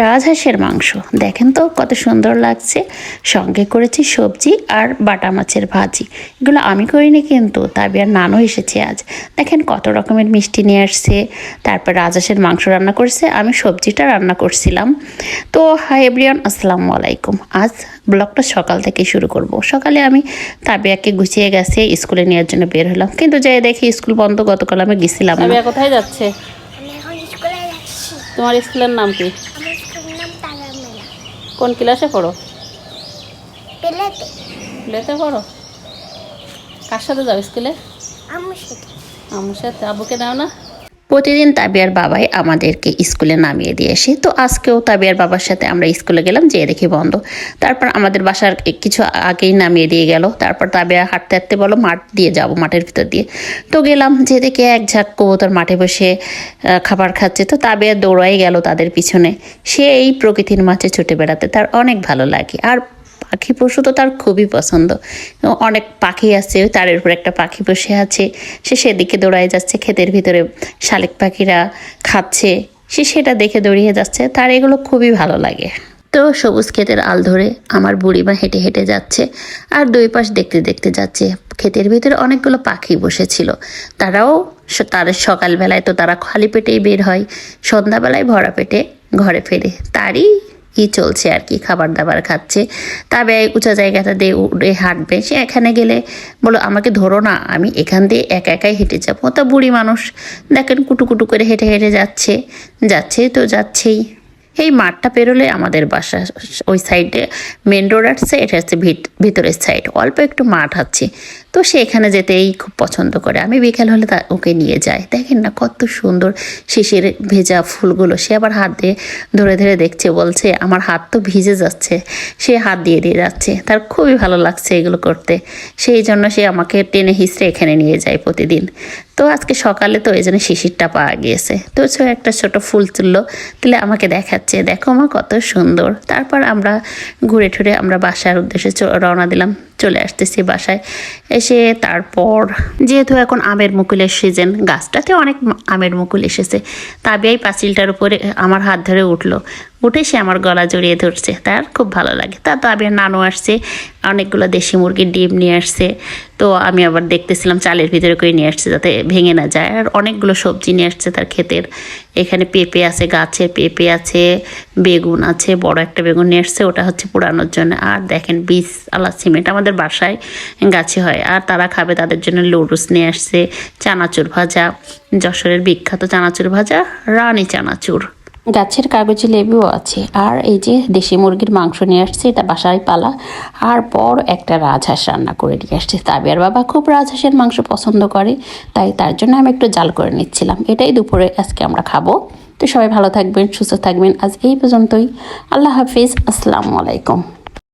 রাজহাঁসের মাংস। দেখেন তো কত সুন্দর লাগছে। সঙ্গে করেছি সবজি আর বাটা মাছের ভাজি। এগুলো আমি করিনি কিন্তু তাবিয়ার নানও এসেছে আজ। দেখেন কত রকমের মিষ্টি নিয়ে আসছে। তারপর রাজহাঁসের মাংস রান্না করছে। আমি সবজিটা রান্না করছিলাম। তো হাই এভরিয়ান আসসালামু আলাইকুম। আজ ব্লগটা সকাল থেকে শুরু করব। সকালে আমি তাবিয়াকে গুছিয়ে গেছে স্কুলে নেওয়ার জন্য বের হলাম। কিন্তু যাই দেখি স্কুল বন্ধ গতকাল আমি গেছিলাম কোথায় যাচ্ছে? আমি এখন স্কুলে যাচ্ছি। তোমার স্কুলের নাম কি আমার স্কুলের নাম তারা মেলা কোন ক্লাসে পড়ো? প্লেতে। প্লেতে পড়ো? কার সাথে যাও স্কুলে? আমার সাথে। আমার সাথে। আবুকে দাও না? প্রতিদিন তাবিয়ার বাবাই আমাদেরকে স্কুলে নামিয়ে দিয়ে আসে। তো আজকেও তাবিয়ার বাবার সাথে আমরা স্কুলে গেলাম, যেয়ে দেখি বন্ধ। তারপর আমাদের বাসার কিছু আগেই নামিয়ে দিয়ে গেল। তারপর তাবিয়া হাঁটতে হাঁটতে বলো মাঠ দিয়ে যাব, মাঠের ভিতর দিয়ে। তো গেলাম যে দেখে এক ঝাঁক কবুতর মাঠে বসে খাবার খাচ্ছে। তো তাবিয়া দৌড়াই গেল তাদের পিছনে। সে এই প্রকৃতির মাঝে ছুটে বেড়াতে, তার অনেক ভালো লাগে। আর পাখি পশু তো তার খুবই পছন্দ। অনেক পাখি আছে, তার উপর একটা পাখি বসে আছে। সে সেদিকে দৌড়ায় যাচ্ছে, ক্ষেতের ভিতরে শালিক পাখিরা খাচ্ছে। সে সেটা দেখে দৌড়িয়ে যাচ্ছে, তার এগুলো খুবই ভালো লাগে। তো সবুজ ক্ষেতের আল ধরে আমার বুড়িমা হেঁটে হেঁটে যাচ্ছে, আর দুই পাশ দেখতে দেখতে যাচ্ছে। ক্ষেতের ভিতরে অনেকগুলো পাখি বসেছিল। তারাও তার সকালবেলায় তো তারা খালি পেটেই বের হয়, সন্ধ্যাবেলায় ভরা পেটে ঘরে ফেরে। তারই কি চলছে আর কি খাবার দাবার খাচ্ছে। তবে উঁচা জায়গাটা দিয়ে উড়ে হাঁটবে। সে এখানে গেলে বলো, আমাকে ধরো না, আমি এখান দিয়ে একা একাই হেঁটে যাব। তা বুড়ি মানুষ দেখেন কুটু কুটু করে হেঁটে হেঁটে যাচ্ছে। যাচ্ছে তো যাচ্ছেই। এই মাঠটা পেরোলে আমাদের বাসা, ওই সাইডে মেন রোড আসছে এটা হচ্ছে ভিত- ভিতরের সাইড অল্প একটু মাঠ আছে। তো সে এখানে যেতেই খুব পছন্দ করে। আমি বিকেল হলে তা ওকে নিয়ে যাই। দেখেন না কত সুন্দর শিশির ভেজা ফুলগুলো। সে আবার হাত দিয়ে ধরে ধরে দেখছে, বলছে, আমার হাত তো ভিজে যাচ্ছে। সে হাত দিয়ে দিয়ে যাচ্ছে। তার খুবই ভালো লাগছে এগুলো করতে। সেই জন্য সে আমাকে টেনে হিসড়ে এখানে নিয়ে যায় প্রতিদিন। তো আজকে সকালে তো এই জন্য শিশিরটা পাওয়া গিয়েছে। তো সে একটা ছোট ফুল তুললো, তুলে আমাকে দেখাচ্ছে। দেখো মা, কত সুন্দর। তারপর আমরা ঘুরে ঠুরে আমরা বাসার উদ্দেশ্যে রওনা দিলাম। চলে আসতেছি বাসায়। এসে, তারপর যেহেতু এখন আমের মুকুলের সিজন গাছটাতে অনেক আমের মুকুল এসেছে। তাবিয়াই পাঁচিলটার উপরে আমার হাত ধরে উঠল। উঠে সে আমার গলা জড়িয়ে ধরছে। তার খুব ভালো লাগে। তা তাবিয়ার নানু আসছে, অনেকগুলো দেশি মুরগির ডিম নিয়ে আসছে। তো আমি আবার দেখতেছিলাম চালের ভিতরে করে নিয়ে আসছে যাতে ভেঙে না যায়। আর অনেকগুলো সবজি নিয়ে আসছে তার ক্ষেতের। এখানে পেঁপে আছে, গাছে পেঁপে আছে, বেগুন আছে, বড় একটা বেগুন নিয়ে আসছে, ওটা হচ্ছে পোড়ানোর জন্য। আর দেখেন বীজ আলা সিমেন্ট, আমাদের বাসায় গাছে হয়। আর তারা খাবে তাদের জন্য লুডুস নিয়ে আসছে, চানাচুর ভাজা, যশোরের বিখ্যাত চানাচুর ভাজা, রানী চানাচুর। গাছের কাগজে লেবুও আছে। আর এই যে দেশি মুরগির মাংস নিয়ে আসছে, এটা বাসায় পালা। আর পর একটা রাজহাঁস রান্না করে নিয়ে আসছে। তাবিয়ার বাবা খুব রাজহাঁসের মাংস পছন্দ করে, তাই তার জন্য আমি একটু জাল করে নিচ্ছিলাম। এটাই দুপুরে আজকে আমরা খাব। তো সবাই ভালো থাকবেন, সুস্থ থাকবেন। আজ এই পর্যন্তই। আল্লাহ হাফিজ। আসসালামু আলাইকুম।